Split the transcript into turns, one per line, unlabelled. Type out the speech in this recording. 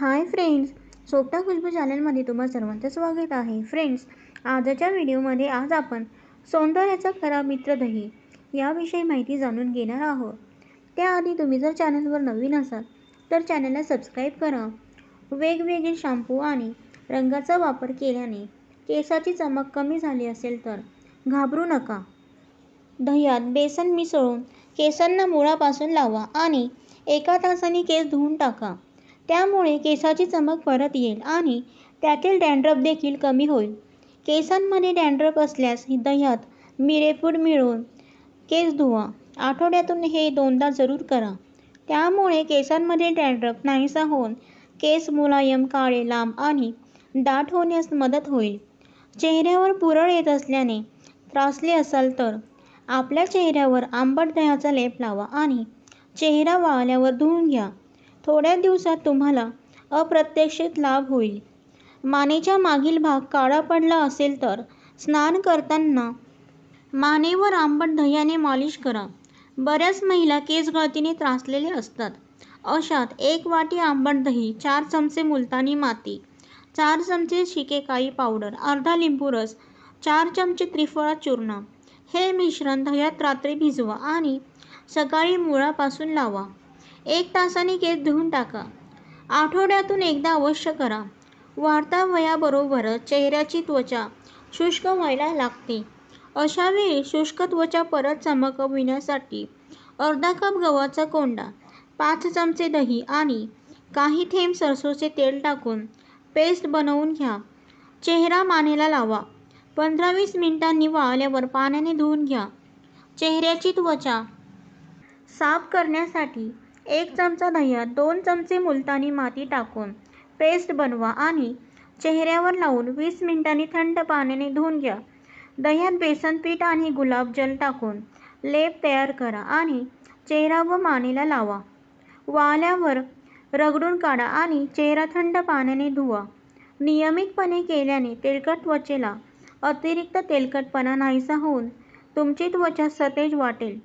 Hi friends सोपटा Khushboo चॅनलमध्ये तुम्हा सर्वांचं स्वागत आहे. फ्रेंड्स आजच्या व्हिडिओमध्ये आज आपण सौंदर्याचा खरा मित्र दही याविषयी माहिती जाणून घेणार आहोत. त्याआधी तुम्ही जर चॅनलवर नवीन असाल तर चॅनलला सबस्क्राईब करा. वेगवेगळे शॅम्पू आणि रंगाचा वापर केल्याने केसाची चमक कमी झाली असेल तर घाबरू नका. दह्यात बेसन मिसळून केसांना मुळापासून लावा आणि एका तासाने केस धुवून टाका. त्यामुळे केसाची चमक परत येईल आणि त्यातील डॅन्ड्रफ देखील कमी होईल. केसांमध्ये डॅन्ड्रफ असल्यास दह्यात मिरेपूड मिळवून केस धुवा. आठवड्यातून हे दोनदा जरूर करा. त्यामुळे केसांमध्ये डॅन्ड्रफ नाहीसा होऊन केस मुलायम काळे लांब आणि दाट होण्यास मदत होईल. चेहऱ्यावर पुरळ येत असल्याने त्रासले असाल तर आपल्या चेहऱ्यावर आंबट दह्याचा लेप लावा आणि चेहरा वाळल्यावर धुवून घ्या. थोड्या दिवसात तुम्हाला अप्रत्यक्षित लाभ होईल. मानेच्या मागील भाग काळा पडला असेल तर स्नान करताना मानेवर आंबट दह्याने मालिश करा. बऱ्याच महिला केस गळतीने त्रासलेले असतात. अशात एक वाटी आंबट दही चार चमचे मुलतानी माती चार चमचे शिकेकाई पावडर अर्धा लिंबू रस चार चमचे त्रिफळा चूर्ण. हे मिश्रण दह्यात रात्री भिजवा आणि सकाळी मुळापासून लावा. एक तासाने केस धुवून टाका. आठवड्यातून एकदा अवश्य करा. वाढता वयाबरोबरच चेहऱ्याची त्वचा शुष्क व्हायला लागते. अशावेळी शुष्क त्वचा परत चमकविण्यासाठी अर्धा कप गव्हाचा कोंडा पाच चमचे दही आणि काही थेंब सरसोचे तेल टाकून पेस्ट बनवून घ्या. चेहरा मानेला लावा. पंधरा वीस मिनिटांनी वाळल्यावर पाण्याने धुवून घ्या. चेहऱ्याची त्वचा साफ करण्यासाठी एक चमचा दह्यात दोन चमचे मुलतानी माती टाकून पेस्ट बनवा आणि चेहऱ्यावर लावून वीस मिनिटांनी थंड पाण्याने धुवून घ्या. दह्यात बेसन पीठ आणि गुलाबजल टाकून लेप तयार करा आणि चेहरा व मानेला लावा. वाल्यावर रगडून काढा आणि चेहरा थंड पाण्याने धुवा. नियमितपणे केल्याने तेलकट त्वचेला अतिरिक्त तेलकटपणा नाहीसा होऊन तुमची त्वचा सतेज वाटेल.